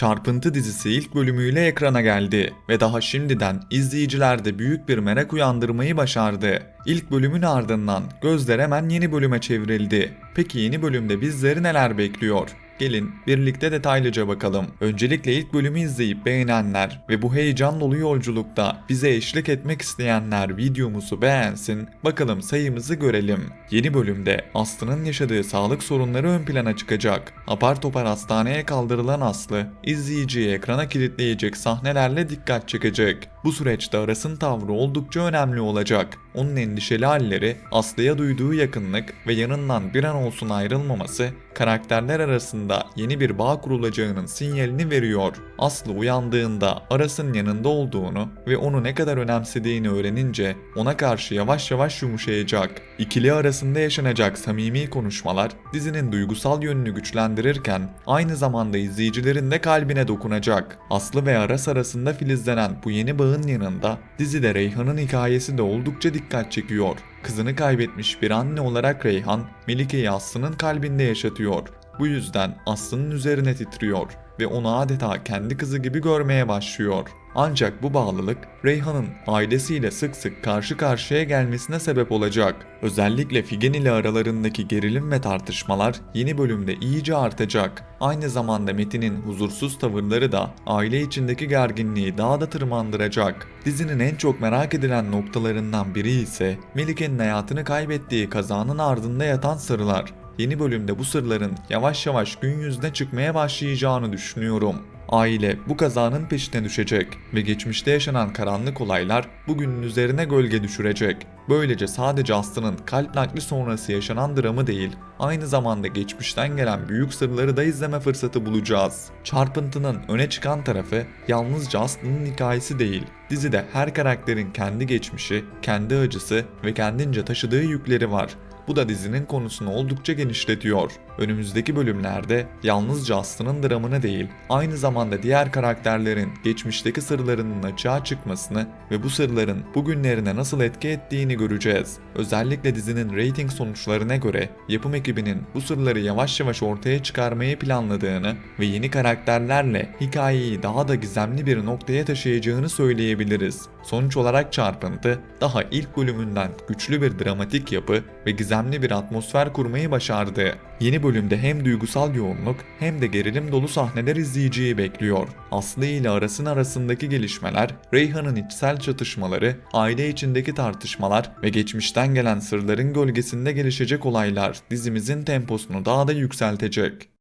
Çarpıntı dizisi ilk bölümüyle ekrana geldi ve daha şimdiden izleyicilerde büyük bir merak uyandırmayı başardı. İlk bölümün ardından gözler hemen yeni bölüme çevrildi. Peki yeni bölümde bizleri neler bekliyor? Gelin birlikte detaylıca bakalım. Öncelikle ilk bölümü izleyip beğenenler ve bu heyecan dolu yolculukta bize eşlik etmek isteyenler videomuzu beğensin. Bakalım sayımızı görelim. Yeni bölümde Aslı'nın yaşadığı sağlık sorunları ön plana çıkacak. Apar topar hastaneye kaldırılan Aslı, izleyiciyi ekrana kilitleyecek sahnelerle dikkat çekecek. Bu süreçte Aras'ın tavrı oldukça önemli olacak. Onun endişeli halleri, Aslı'ya duyduğu yakınlık ve yanından bir an olsun ayrılmaması karakterler arasında yeni bir bağ kurulacağının sinyalini veriyor. Aslı uyandığında Aras'ın yanında olduğunu ve onu ne kadar önemsediğini öğrenince ona karşı yavaş yavaş yumuşayacak. İkili arasında yaşanacak samimi konuşmalar dizinin duygusal yönünü güçlendirirken aynı zamanda izleyicilerin de kalbine dokunacak. Aslı ve Aras arasında filizlenen bu yeni bağın yanında dizide Reyhan'ın hikayesi de oldukça dikkat çekiyor. Kızını kaybetmiş bir anne olarak Reyhan, Melike'yi Aslı'nın kalbinde yaşatıyor. Bu yüzden Aslı'nın üzerine titriyor ve onu adeta kendi kızı gibi görmeye başlıyor. Ancak bu bağlılık Reyhan'ın ailesiyle sık sık karşı karşıya gelmesine sebep olacak. Özellikle Figen ile aralarındaki gerilim ve tartışmalar yeni bölümde iyice artacak. Aynı zamanda Metin'in huzursuz tavırları da aile içindeki gerginliği daha da tırmandıracak. Dizinin en çok merak edilen noktalarından biri ise Melike'nin hayatını kaybettiği kazanın ardında yatan sırlar. Yeni bölümde bu sırların yavaş yavaş gün yüzüne çıkmaya başlayacağını düşünüyorum. Aile bu kazanın peşine düşecek ve geçmişte yaşanan karanlık olaylar bugünün üzerine gölge düşürecek. Böylece sadece Aslı'nın kalp nakli sonrası yaşanan dramı değil, aynı zamanda geçmişten gelen büyük sırları da izleme fırsatı bulacağız. Çarpıntının öne çıkan tarafı yalnızca Aslı'nın hikayesi değil, dizide her karakterin kendi geçmişi, kendi acısı ve kendince taşıdığı yükleri var. Bu da dizinin konusunu oldukça genişletiyor. Önümüzdeki bölümlerde yalnızca Aslı'nın dramını değil, aynı zamanda diğer karakterlerin geçmişteki sırlarının açığa çıkmasını ve bu sırların bugünlerine nasıl etki ettiğini göreceğiz. Özellikle dizinin rating sonuçlarına göre yapım ekibinin bu sırları yavaş yavaş ortaya çıkarmayı planladığını ve yeni karakterlerle hikayeyi daha da gizemli bir noktaya taşıyacağını söyleyebiliriz. Sonuç olarak Çarpıntı daha ilk bölümünden güçlü bir dramatik yapı ve gizemli bir atmosfer kurmayı başardı. Yeni bölümde hem duygusal yoğunluk hem de gerilim dolu sahneler izleyiciyi bekliyor. Aslı ile Aras'ın arasındaki gelişmeler, Reyhan'ın içsel çatışmaları, aile içindeki tartışmalar ve geçmişten gelen sırların gölgesinde gelişecek olaylar dizimizin temposunu daha da yükseltecek.